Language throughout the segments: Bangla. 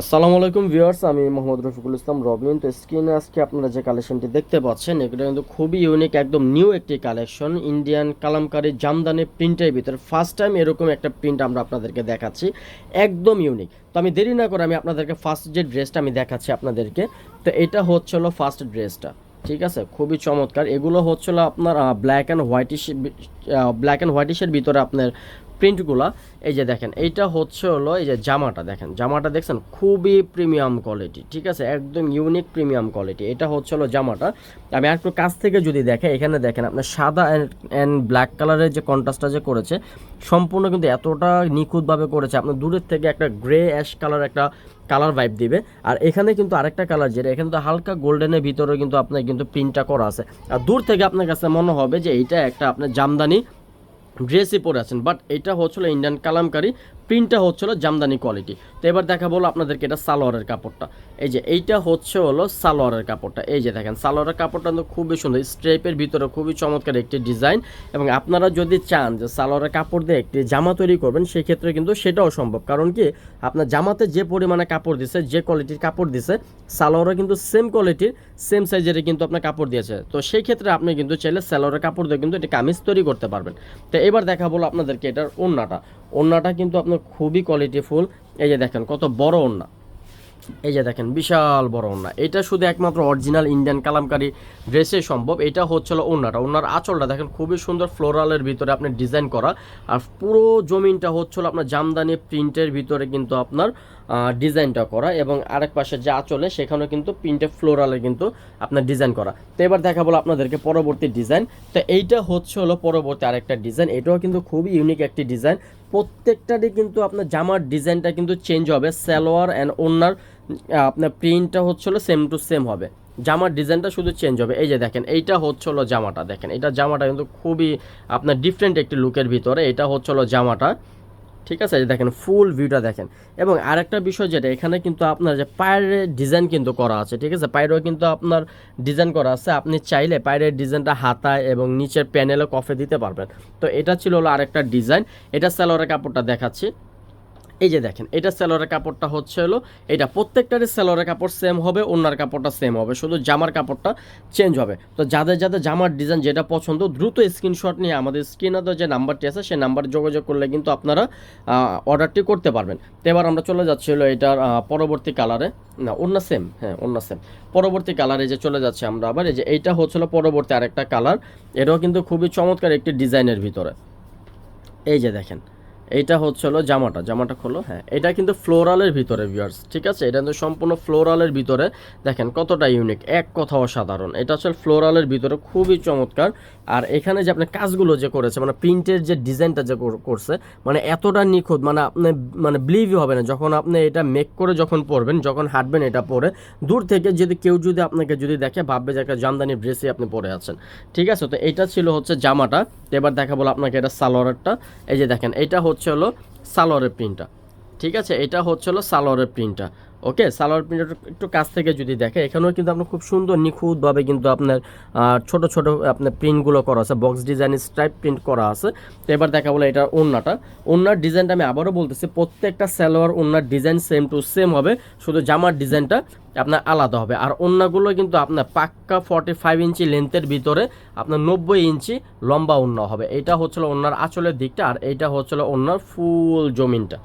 আসসালামু আলাইকুম ভিউয়ার্স, আমি মোহাম্মদ রফিকুল ইসলাম রবিন। তো স্ক্রিনে আজকে আপনারা যে কালেকশনটি দেখতে পাচ্ছেন, এগুলো কিন্তু খুবই ইউনিক একদম নিউ একটি কালেকশন। ইন্ডিয়ান কালামকারী জামদানি প্রিন্টের ভিতরে ফার্স্ট টাইম এরকম একটা প্রিন্ট আমরা আপনাদেরকে দেখাচ্ছি। একদম ইউনিক তো আমি দেরি না করে আমি আপনাদেরকে ফার্স্ট যে ড্রেসটা আমি দেখাচ্ছি আপনাদেরকে, তো এটা হচ্ছিল ফার্স্ট ড্রেসটা ঠিক আছে? খুবই চমৎকার। এগুলো হচ্ছিল আপনার black and whitish black and হোয়াইটিশের ভিতরে আপনার প্রিন্টগুলা এই যে দেখেন, এইটা হচ্ছে হলো এই যে জামাটা, দেখেন, জামাটা দেখছেন, খুবই প্রিমিয়াম কোয়ালিটি ঠিক আছে? একদম ইউনিক প্রিমিয়াম কোয়ালিটি এটা হচ্ছে হলো জামাটা। আমি একটু কাছ থেকে যদি দেখে, এখানে দেখেন, আপনার সাদা অ্যান্ড ব্ল্যাক কালারের যে কন্ট্রাস্টটা যে করেছে, সম্পূর্ণ কিন্তু এতটা নিখুঁতভাবে করেছে, আপনার দূরের থেকে একটা গ্রে অ্যাশ কালার একটা কালার ভাইব দিবে। আর এখানে কিন্তু আরেকটা কালার যেটা এখানে তো হালকা গোল্ডেনের ভিতরে কিন্তু আপনার কিন্তু প্রিন্টটা করা আছে। আর দূর থেকে আপনার কাছে মনে হবে যে এইটা একটা আপনার জামদানি ড্রেসই পরে আছেন। বাট এটা হচ্ছিল ইন্ডিয়ান কালামকারি প্রিন্টটা হচ্ছিল জামদানি কোয়ালিটি। তো এবার দেখা বলো আপনাদেরকে এটা সালোয়ারের কাপড়টা। এই যে এইটা হচ্ছে হলো সালোয়ারের কাপড়টা। এই যে দেখেন, সালোয়ারের কাপড়টা কিন্তু খুবই সুন্দর। স্ট্রেপের ভিতরে খুবই চমৎকার একটি ডিজাইন এবং আপনারা যদি চান যে সালোয়ারের কাপড় দিয়ে একটি জামা তৈরি করবেন, সেক্ষেত্রে কিন্তু সেটাও সম্ভব। কারণ কি? আপনার জামাতে যে পরিমাণে কাপড় দিছে, যে কোয়ালিটির কাপড় দিছে, সালোয়ারও কিন্তু সেম কোয়ালিটির সেম সাইজের কিন্তু আপনার কাপড় দিয়েছে। তো সেই ক্ষেত্রে আপনি কিন্তু চাইলে সালোয়ারের কাপড় দিয়ে কিন্তু এটি কামিজ তৈরি করতে পারবেন। তো এবার দেখা বলো আপনাদেরকে এটার ওন্নাটা ওন্নাটা কিন্তু আপনার খুবই কোয়ালিটিফুল এই যে দেখেন, কত বড় ওন্না। এই যে দেখেন, বিশাল বড় ওন্না। এটা শুধু একমাত্র অরিজিনাল ইন্ডিয়ান কালামকারী ড্রেসে সম্ভব, এটা হচ্ছিল ওন্নাটা। ওনার আঁচলটা দেখেন, খুবই সুন্দর ফ্লোরালের ভিতরে আপনি ডিজাইন করা। আর পুরো জমিনটা হচ্ছিল আপনার জামদানি প্রিন্টের ভিতরে কিন্তু আপনার ডিজাইনটা করা এবং আরেক পাশে যে আঁচলে, সেখানেও কিন্তু প্রিন্টে ফ্লোরালে কিন্তু আপনার ডিজাইন করা। তো এবার দেখা বলো আপনাদেরকে পরবর্তী ডিজাইন তো এইটা হচ্ছে হলো পরবর্তী আরেকটা ডিজাইন এটাও কিন্তু খুবই ইউনিক একটি ডিজাইন প্রত্যেকটারই কিন্তু আপনার জামার ডিজাইনটা কিন্তু চেঞ্জ হবে। সালোয়ার অ্যান্ড ওনার আপনার প্রিন্টটা হচ্ছিল সেম টু সেম হবে। জামার ডিজাইনটা শুধু চেঞ্জ হবে। এই যে দেখেন, এইটা হচ্ছিল জামাটা। দেখেন, এটা জামাটা কিন্তু খুবই আপনার ডিফারেন্ট একটি লুকের ভিতরে। এটা হচ্ছিল জামাটা। ঠিক আছে? দেখেন ফুল ভিউটা দেখেন। এবং আরেকটা বিষয় যেটা, এখানে কিন্তু আপনার যে পায়ের ডিজাইন কিন্তু করা আছে, ঠিক আছে? পায়েরও কিন্তু আপনার ডিজাইন করা আছে। আপনি চাইলে পায়ের ডিজাইনটা হাতায় এবং নিচের প্যানেলে কফে দিতে পারবেন। তো এটা ছিল হলো আরেকটা ডিজাইন এটা স্যালোয়ারের কাপড়টা দেখাচ্ছি। এই যে দেখেন, এটা সেলোয়ারের কাপড়টা হচ্ছে হলো, এটা প্রত্যেকটারই সেলোয়ারের কাপড় সেম হবে, ওনার কাপড়টা সেম হবে। শুধু জামার কাপড়টা চেঞ্জ হবে। তো যাদের যাদের জামার ডিজাইন যেটা পছন্দ, দ্রুত স্ক্রিনশট নিয়ে আমাদের স্ক্রিনে তো যে নাম্বারটি আছে, সেই নাম্বারে যোগাযোগ করলে কিন্তু আপনারা অর্ডারটি করতে পারবেন। তো এবার আমরা চলে যাচ্ছি হলো এটার পরবর্তী কালারে না অন্য সেম হ্যাঁ অন্য সেম পরবর্তী কালারে যে চলে যাচ্ছে আমরা আবার, এই যে এইটা হচ্ছিল পরবর্তী আরেকটা কালার এটাও কিন্তু খুবই চমৎকার একটি ডিজাইনের ভিতরে। এই যে দেখেন এইটা হলো জামাটা জামাটা খোলো। হ্যাঁ এটা কিন্তু ফ্লোরালের ভিতরে ভিউয়ার্স ঠিক আছে? এটা কিন্তু সম্পূর্ণ ফ্লোরালের ভিতরে। দেখেন কতটা ইউনিক এক কথা অসাধারণ এটা হচ্ছে ফ্লোরালের ভিতরে, খুবই চমৎকার। আর এখানে যে আপনি কাজগুলো যে করেছে মানে প্রিন্টের যে ডিজাইনটা যে করছে মানে এতটা নিখুঁত মানে আপনি মানে বিলিভই হবে না। যখন আপনি এটা মেক করে যখন পরবেন, যখন হাঁটবেন এটা পরে, দূর থেকে যদি কেউ যদি আপনাকে যদি দেখে, ভাববে যে একটা জামদানি ড্রেসই আপনি পরে আছেন। ঠিক আছে? তো এটা ছিল হচ্ছে জামাটা। এবার দেখা বলো আপনাকে এটা সালোয়ারটা। এই যে দেখেন, এটা হচ্ছে হলো সালোয়ারের প্রিন্টটা। ঠিক আছে? এটা হচ্ছে হলো সালোয়ারের প্রিন্টটা। ওকে, সালোয়ার প্রিন্টটা একটু কাছ থেকে যদি দেখে, এখানেও কিন্তু আপনার খুব সুন্দর নিখুঁতভাবে কিন্তু আপনার ছোট ছোট আপনার প্রিন্টগুলো করা আছে, বক্স ডিজাইন স্ট্রাইপ প্রিন্ট করা আছে। তো এবার দেখা বলে এটা ওন্নাটা ওন্নার ডিজাইনটা আমি আবারও বলতেছি, প্রত্যেকটা সালোয়ার ওন্নার ডিজাইন সেম টু সেম হবে, শুধু জামার ডিজাইনটা আপনার আলাদা হবে। আর ওন্নাগুলো কিন্তু আপনার পাক্কা ফর্টি ফাইভ ইঞ্চি লেন্থের ভিতরে আপনার নব্বই ইঞ্চি লম্বা ওন্না হবে। এটা হচ্ছিল ওন্নার আঁচলের দিকটা, আর এইটা হচ্ছিল ওন্নার ফুল জমিনটা।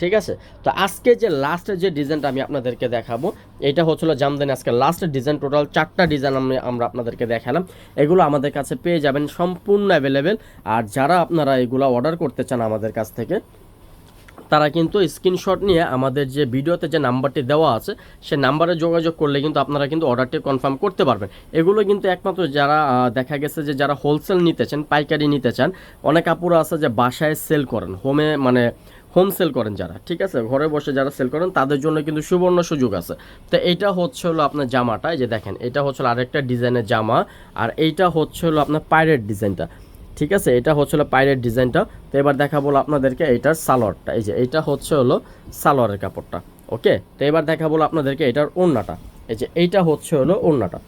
ঠিক আছে? তো আজকে যে লাস্টের যে ডিজাইনটা আমি আপনাদেরকে দেখাবো, এটা হচ্ছিল জামদানি। আজকে লাস্টের ডিজাইন টোটাল চারটা ডিজাইন আমি, আমরা আপনাদেরকে দেখালাম। এগুলো আমাদের কাছে পেয়ে যাবেন, সম্পূর্ণ অ্যাভেলেবেল আর যারা আপনারা এগুলো অর্ডার করতে চান আমাদের কাছ থেকে, তারা কিন্তু স্ক্রিনশট নিয়ে আমাদের যে ভিডিওতে যে নাম্বারটি দেওয়া আছে সে নাম্বারে যোগাযোগ করলে কিন্তু আপনারা কিন্তু অর্ডারটি কনফার্ম করতে পারবেন। এগুলো কিন্তু একমাত্র যারা দেখা গেছে যে যারা হোলসেল নিতে চান, পাইকারি নিতে চান, অনেক আপুরা আছে যে বাসায় সেল করেন। হোমে মানে হোম সেল করেন যারা, ঠিক আছে? ঘরে বসে যারা সেল করেন, তাদের জন্য কিন্তু সুবর্ণ সুযোগ আছে। তো এইটা হচ্ছে হলো আপনার জামাটা, এই যে দেখেন, এটা হচ্ছে আরেকটা ডিজাইনের জামা, আর এইটা হচ্ছে হলো আপনার পাইরেট ডিজাইনটা, ঠিক আছে? এটা হচ্ছে হলো পাইরেট ডিজাইনটা। তো এবার দেখা বলো আপনাদেরকে এটার সালোয়ারটা, এই যে এটা হচ্ছে হলো সালোয়ারের কাপড়টা, ওকে? তো এবার দেখা বলো আপনাদেরকে এটার ওড়নাটা, এই যে এইটা হচ্ছে হলো ওড়নাটা।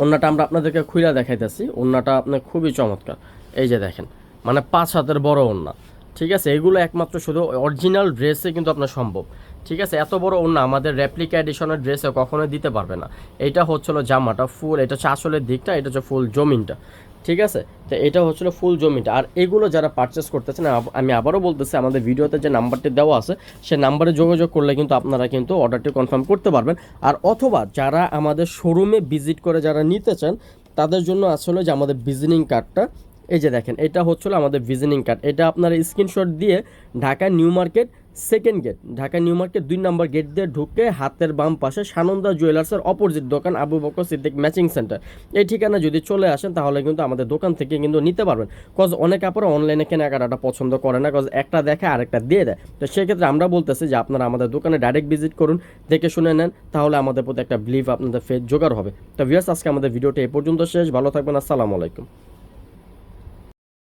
ওড়নাটা আমরা আপনাদেরকে খুইলা দেখাইতেছি, ওড়নাটা আপনার খুবই চমৎকার, এই যে দেখেন মানে পাঁচ হাতের বড় ওড়না। ঠিক আছে? এগুলো একমাত্র শুধু অরিজিনাল ড্রেসে কিন্তু আপনার সম্ভব। ঠিক আছে? এত বড় ওনা আমাদের রেপ্লিকা এডিশনের ড্রেসে কখনোই দিতে পারবে না। এটা হচ্ছিল জামাটা ফুল এটা হচ্ছে আসলের দিকটা, এটা হচ্ছে ফুল জমিনটা। ঠিক আছে? তো এটা হচ্ছিল ফুল জমিটা আর এগুলো যারা পারচেস করতেছেন আমি আবারও বলতেছি, আমাদের ভিডিওতে যে নাম্বারটি দেওয়া আছে, সে নাম্বারে যোগাযোগ করলে কিন্তু আপনারা কিন্তু অর্ডারটি কনফার্ম করতে পারবেন। আর অথবা যারা আমাদের শোরুমে ভিজিট করে যারা নিতে চান, তাদের জন্য আসলে যে আমাদের ভিজিটিং কার্ডটা এই যে দেখেন, এটা হচ্ছিল আমাদের ভিজিটিং কার্ড এটা আপনারা স্ক্রিনশট দিয়ে Dhaka new market second gate Dhaka new market দুই নম্বর গেট দিয়ে ঢুকে হাতের বাম পাশে সানন্দা জুয়েলার্সের অপোজিট দোকান আবু বকর সিদ্দিক ম্যাচিং সেন্টার এই ঠিকানা যদি চলে আসেন, তাহলে কিন্তু আমাদের দোকান থেকে কিন্তু নিতে পারবেন। কজ অনেক আপনারা অনলাইনে কেনাকাটাটা পছন্দ করে না কজ একটা দেখে আরেকটা দিয়ে দেয়। তো সেক্ষেত্রে আমরা বলতেছি যে আপনারা আমাদের দোকানে ডাইরেক্ট ভিজিট করুন, দেখে শুনে নেন, তাহলে আমাদের প্রতি একটা বিলিভ আপনাদের ফেস জোগাড় হবে। তো ভিউয়ার্স আজকে আমাদের ভিডিওটা এই পর্যন্ত শেষ। ভালো থাকবেন, আসসালামু আলাইকুম।